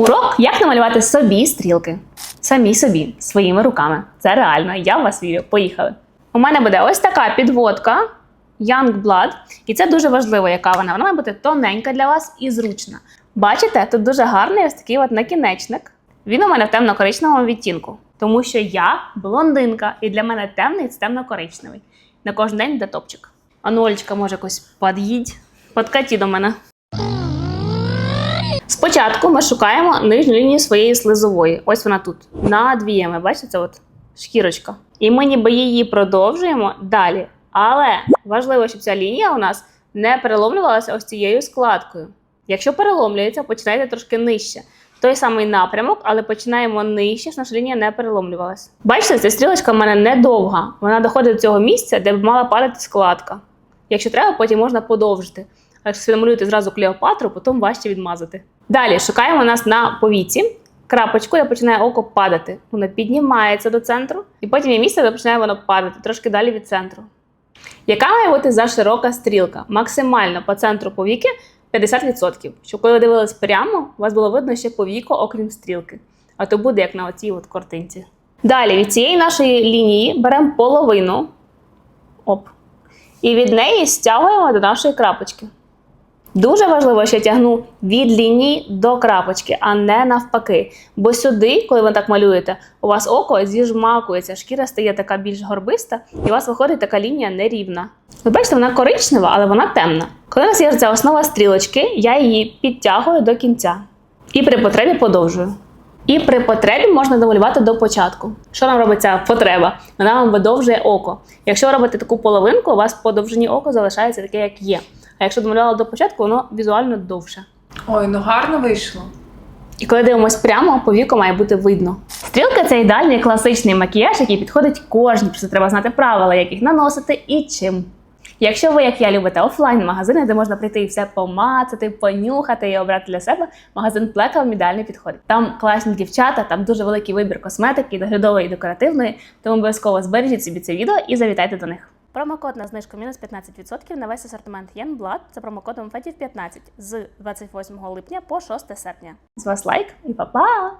Урок, як намалювати собі стрілки. Самі собі, своїми руками. Це реально, я в вас вірю. Поїхали. У мене буде ось така підводка Young Blood. І це дуже важливо, яка вона. Вона має бути тоненька для вас і зручна. Бачите, тут дуже гарний ось такий от накінечник. Він у мене в темно-коричневому відтінку, тому що я блондинка, і для мене темний це темно-коричневий. На кожен день буде топчик. А ну, Олечка, може, якось під'їдь, подкаті до мене. Спочатку ми шукаємо нижню лінію своєї слизової. Ось вона тут. Над віями. Бачите, от шкірочка. І ми ніби її продовжуємо далі. Але важливо, щоб ця лінія у нас не переломлювалася ось цією складкою. Якщо переломлюється, починайте трошки нижче. Той самий напрямок, але починаємо нижче, щоб наша лінія не переломлювалася. Бачите, ця стрілочка в мене недовга. Вона доходить до цього місця, де б мала падати складка. Якщо треба, потім можна подовжити. Якщо намалюєте зразу Клеопатру, потім важче відмазати. Далі шукаємо нас на повіці крапочку, де починає око падати. Воно піднімається до центру, і потім є місце, де починає воно падати трошки далі від центру. Яка має бути за широка стрілка? Максимально по центру повіки 50%. Щоб коли ви дивились прямо, у вас було видно ще повіко, окрім стрілки. А то буде як на оцій от картинці. Далі від цієї нашої лінії беремо половину. Оп. І від неї стягуємо до нашої крапочки. Дуже важливо, що я тягну від лінії до крапочки, а не навпаки. Бо сюди, коли ви так малюєте, у вас око зіжмакується, шкіра стає така більш горбиста, і у вас виходить така лінія нерівна. Ви бачите, вона коричнева, але вона темна. Коли у нас є ця основа стрілочки, я її підтягую до кінця і при потребі подовжую. І при потребі можна домалювати до початку. Що нам робить ця потреба? Вона вам видовжує око. Якщо ви робите таку половинку, у вас по довжині око залишається таке, як є. А якщо домалювала до початку, воно візуально довше. Ой, ну гарно вийшло. І коли дивимось прямо, по віку має бути видно. Стрілка це ідеальний класичний макіяж, який підходить кожній. Просто треба знати правила, як їх наносити і чим. Якщо ви, як я, любите офлайн-магазини, де можна прийти і все помацати, понюхати і обрати для себе, магазин Плека вам ідеально підходить. Там класні дівчата, там дуже великий вибір косметики, доглядової і декоративної. Тому обов'язково збережіть собі це відео і завітайте до них. Промокод на знижку мінус 15% на весь асортимент Єнблад за промокодом ФЕТІВ15 з 28 липня по 6 серпня. З вас лайк і па-па!